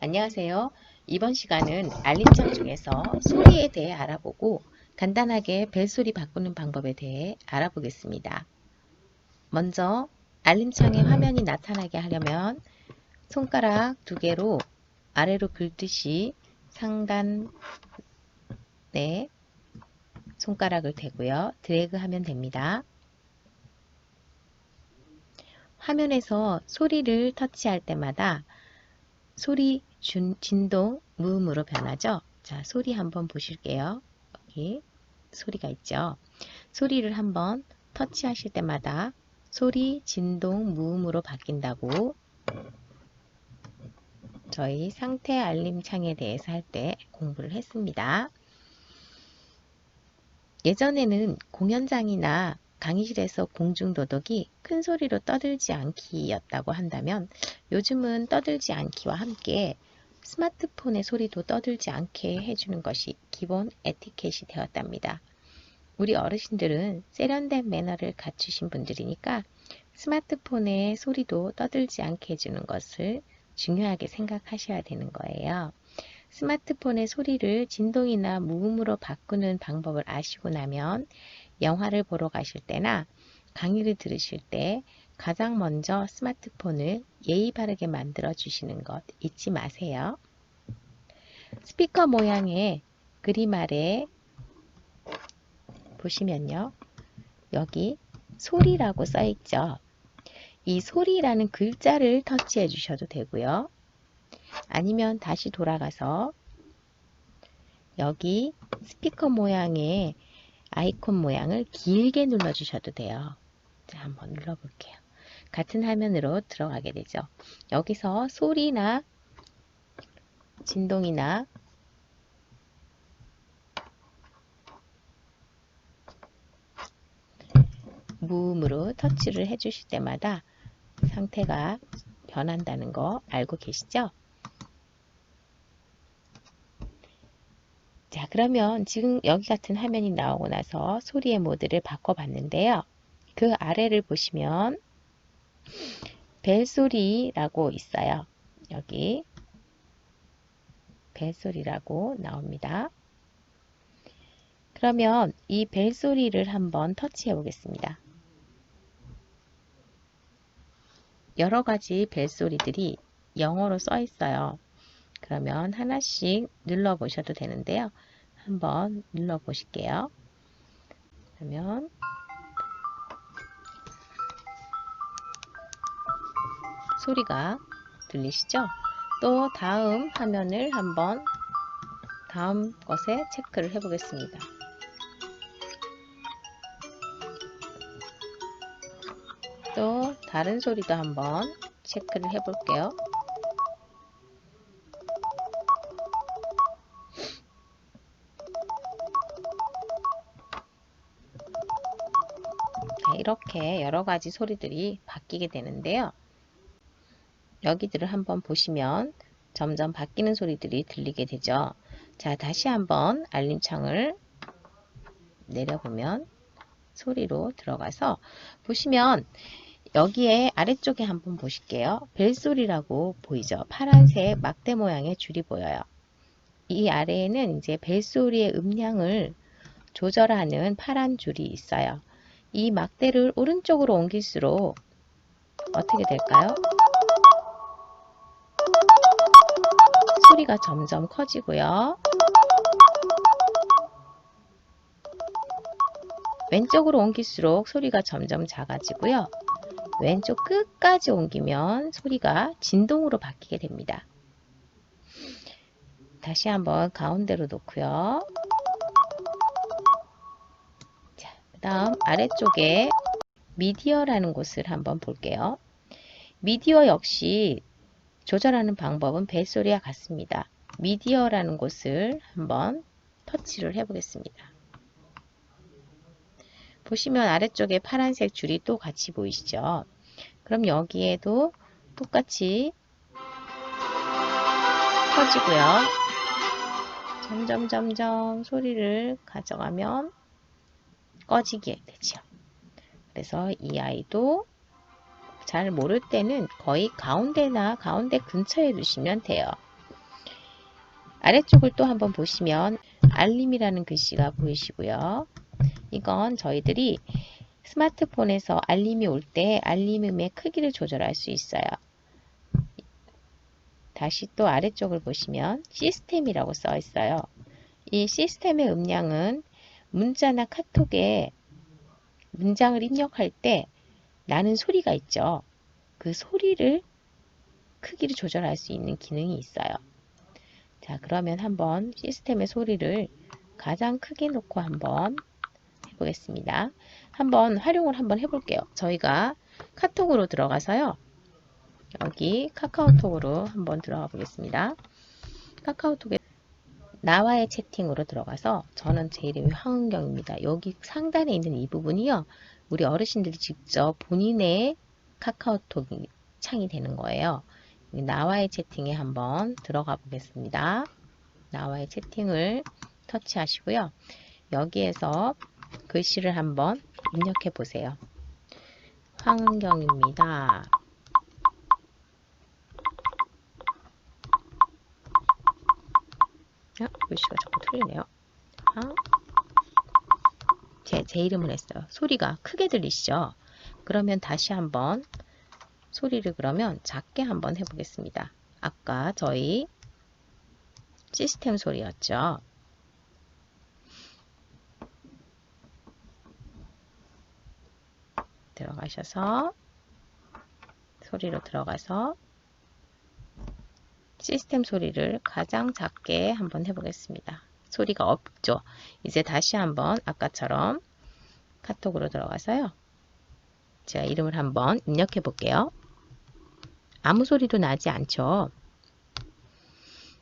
안녕하세요. 이번 시간은 알림창 중에서 소리에 대해 알아보고 간단하게 벨소리 바꾸는 방법에 대해 알아보겠습니다. 먼저 알림창의 화면이 나타나게 하려면 손가락 두 개로 아래로 긁듯이 상단에 손가락을 대고요. 드래그 하면 됩니다. 화면에서 소리를 터치할 때마다 소리 준, 진동 무음으로 변하죠. 자, 소리 한번 보실게요. 여기 소리가 있죠. 소리를 한번 터치하실 때마다 소리 진동 무음으로 바뀐다고 저희 상태 알림 창에 대해서 할 때 공부를 했습니다. 예전에는 공연장이나 강의실에서 공중도덕이 큰 소리로 떠들지 않기였다고 한다면 요즘은 떠들지 않기와 함께 스마트폰의 소리도 떠들지 않게 해주는 것이 기본 에티켓이 되었답니다. 우리 어르신들은 세련된 매너를 갖추신 분들이니까 스마트폰의 소리도 떠들지 않게 해주는 것을 중요하게 생각하셔야 되는 거예요. 스마트폰의 소리를 진동이나 무음으로 바꾸는 방법을 아시고 나면 영화를 보러 가실 때나 강의를 들으실 때 가장 먼저 스마트폰을 예의 바르게 만들어 주시는 것 잊지 마세요. 스피커 모양의 그림 아래 보시면요. 여기 소리라고 써 있죠. 이 소리라는 글자를 터치해 주셔도 되고요. 아니면 다시 돌아가서 여기 스피커 모양의 아이콘 모양을 길게 눌러 주셔도 돼요. 자, 한번 눌러 볼게요. 같은 화면으로 들어가게 되죠. 여기서 소리나 진동이나 무음으로 터치를 해 주실 때마다 상태가 변한다는 거 알고 계시죠? 자, 그러면 지금 여기 같은 화면이 나오고 나서 소리의 모드를 바꿔봤는데요. 그 아래를 보시면 벨소리라고 있어요. 여기 벨소리라고 나옵니다. 그러면 이 벨소리를 한번 터치해 보겠습니다. 여러 가지 벨소리들이 영어로 써 있어요. 그러면 하나씩 눌러 보셔도 되는데요. 한번 눌러 보실게요. 그러면 소리가 들리시죠? 또 다음 화면을 한번 다음 것에 체크를 해 보겠습니다. 또 다른 소리도 한번 체크를 해 볼게요. 이렇게 여러 가지 소리들이 바뀌게 되는데요. 여기들을 한번 보시면 점점 바뀌는 소리들이 들리게 되죠. 자, 다시 한번 알림창을 내려보면 소리로 들어가서 보시면 여기에 아래쪽에 한번 보실게요. 벨소리라고 보이죠? 파란색 막대 모양의 줄이 보여요. 이 아래에는 이제 벨소리의 음량을 조절하는 파란 줄이 있어요. 이 막대를 오른쪽으로 옮길수록 어떻게 될까요? 소리가 점점 커지고요. 왼쪽으로 옮길수록 소리가 점점 작아지고요. 왼쪽 끝까지 옮기면 소리가 진동으로 바뀌게 됩니다. 다시 한번 가운데로 놓고요. 자, 그 다음 아래쪽에 미디어라는 곳을 한번 볼게요. 미디어 역시 조절하는 방법은 벨소리와 같습니다. 미디어라는 곳을 한번 터치를 해 보겠습니다. 보시면 아래쪽에 파란색 줄이 또 같이 보이시죠? 그럼 여기에도 똑같이 커지고요. 점점 점점 소리를 가져가면 꺼지게 되죠. 그래서 이 아이도 잘 모를 때는 거의 가운데나 가운데 근처에 두시면 돼요. 아래쪽을 또 한번 보시면 알림이라는 글씨가 보이시고요. 이건 저희들이 스마트폰에서 알림이 올 때 알림음의 크기를 조절할 수 있어요. 다시 또 아래쪽을 보시면 시스템이라고 써 있어요. 이 시스템의 음량은 문자나 카톡에 문장을 입력할 때 나는 소리가 있죠. 그 소리를 크기를 조절할 수 있는 기능이 있어요. 자, 그러면 한번 시스템의 소리를 가장 크게 놓고 한번 해 보겠습니다. 한번 활용을 한번 해볼게요. 저희가 카톡으로 들어가서요. 여기 카카오톡으로 한번 들어가 보겠습니다. 카카오톡에 나와의 채팅으로 들어가서 저는 제 이름이 황은경입니다. 여기 상단에 있는 이 부분이요. 우리 어르신들이 직접 본인의 카카오톡 창이 되는 거예요. 나와의 채팅에 한번 들어가 보겠습니다. 나와의 채팅을 터치하시고요. 여기에서 글씨를 한번 입력해 보세요. 황은경입니다. 아, 글씨가 자꾸 틀리네요. 아, 제, 제 이름을 했어요. 소리가 크게 들리시죠? 그러면 다시 한번 소리를 그러면 작게 한번 해보겠습니다. 아까 저희 시스템 소리였죠. 들어가셔서 소리로 들어가서 시스템 소리를 가장 작게 한번 해보겠습니다. 소리가 없죠. 이제 다시 한번 아까처럼 카톡으로 들어가서요. 제가 이름을 한번 입력해 볼게요. 아무 소리도 나지 않죠.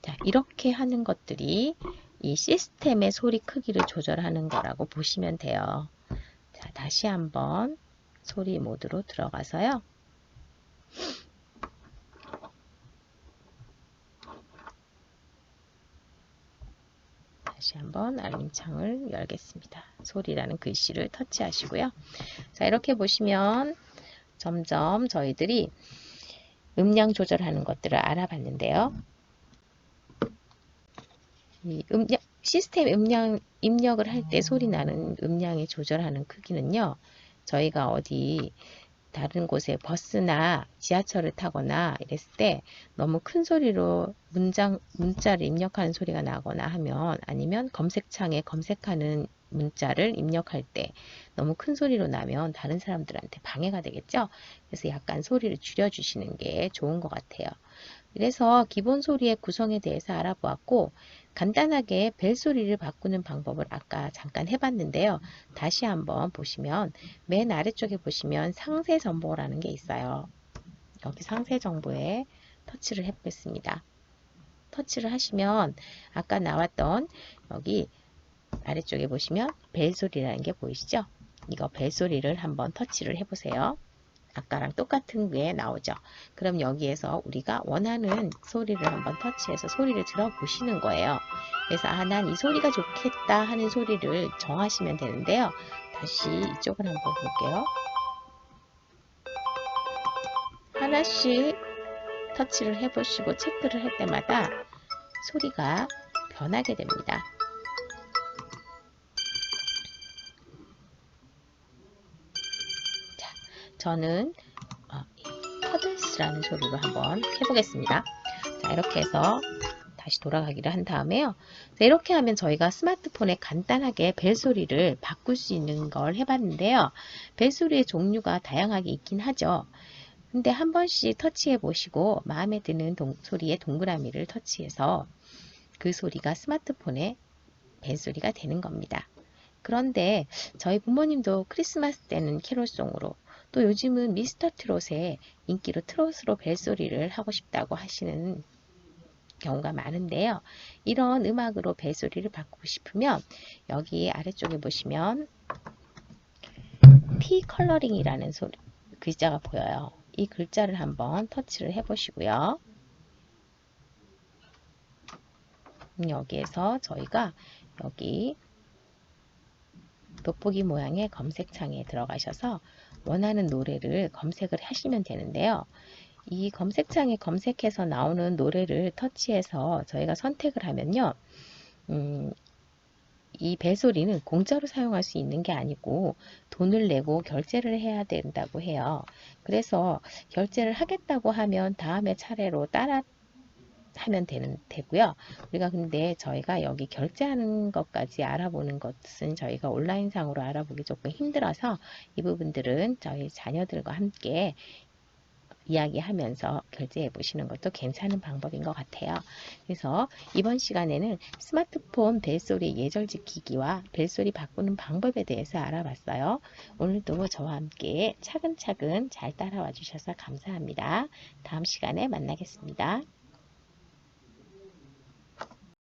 자, 이렇게 하는 것들이 이 시스템의 소리 크기를 조절하는 거라고 보시면 돼요. 자, 다시 한번 소리 모드로 들어가서요. 다시 한번 알림창을 열겠습니다. 소리라는 글씨를 터치하시고요. 자, 이렇게 보시면 점점 저희들이 음량 조절하는 것들을 알아봤는데요. 이 음량, 시스템 음량 입력을 할 때 소리 나는 음량에 조절하는 크기는요. 저희가 어디 다른 곳에 버스나 지하철을 타거나 이랬을 때 너무 큰 소리로 문장, 문자를 입력하는 소리가 나거나 하면 아니면 검색창에 검색하는 문자를 입력할 때 너무 큰 소리로 나면 다른 사람들한테 방해가 되겠죠. 그래서 약간 소리를 줄여주시는 게 좋은 것 같아요. 그래서 기본 소리의 구성에 대해서 알아보았고 간단하게 벨소리를 바꾸는 방법을 아까 잠깐 해봤는데요. 다시 한번 보시면 맨 아래쪽에 보시면 상세 정보라는 게 있어요. 여기 상세 정보에 터치를 해보겠습니다. 터치를 하시면 아까 나왔던 여기 아래쪽에 보시면 벨소리라는 게 보이시죠? 이거 벨소리를 한번 터치를 해보세요. 아까랑 똑같은 게 나오죠. 그럼 여기에서 우리가 원하는 소리를 한번 터치해서 소리를 들어보시는 거예요. 그래서 아, 난 이 소리가 좋겠다 하는 소리를 정하시면 되는데요. 다시 이쪽을 한번 볼게요. 하나씩 터치를 해보시고 체크를 할 때마다 소리가 변하게 됩니다. 저는 어, 퍼들스라는 소리로 한번 해보겠습니다. 자, 이렇게 해서 다시 돌아가기를 한 다음에요. 자, 이렇게 하면 저희가 스마트폰에 간단하게 벨소리를 바꿀 수 있는 걸 해봤는데요. 벨소리의 종류가 다양하게 있긴 하죠. 근데 한 번씩 터치해 보시고 마음에 드는 동, 소리의 동그라미를 터치해서 그 소리가 스마트폰에 벨소리가 되는 겁니다. 그런데 저희 부모님도 크리스마스 때는 캐롤송으로 또 요즘은 미스터 트롯의 인기로 트롯으로 벨소리를 하고 싶다고 하시는 경우가 많은데요. 이런 음악으로 벨소리를 바꾸고 싶으면 여기 아래쪽에 보시면 T 컬러링이라는 소리, 글자가 보여요. 이 글자를 한번 터치를 해 보시고요. 그럼 여기에서 저희가 여기 돋보기 모양의 검색창에 들어가셔서 원하는 노래를 검색을 하시면 되는데요. 이 검색창에 검색해서 나오는 노래를 터치해서 저희가 선택을 하면요. 음, 이 벨소리는 공짜로 사용할 수 있는 게 아니고 돈을 내고 결제를 해야 된다고 해요. 그래서 결제를 하겠다고 하면 다음에 차례로 따라 하면 되는 되고요. 우리가 근데 저희가 여기 결제하는 것까지 알아보는 것은 저희가 온라인상으로 알아보기 조금 힘들어서 이 부분들은 저희 자녀들과 함께 이야기하면서 결제해 보시는 것도 괜찮은 방법인 것 같아요. 그래서 이번 시간에는 스마트폰 벨소리 예절 지키기와 벨소리 바꾸는 방법에 대해서 알아봤어요. 오늘도 저와 함께 차근차근 잘 따라와 주셔서 감사합니다. 다음 시간에 만나겠습니다.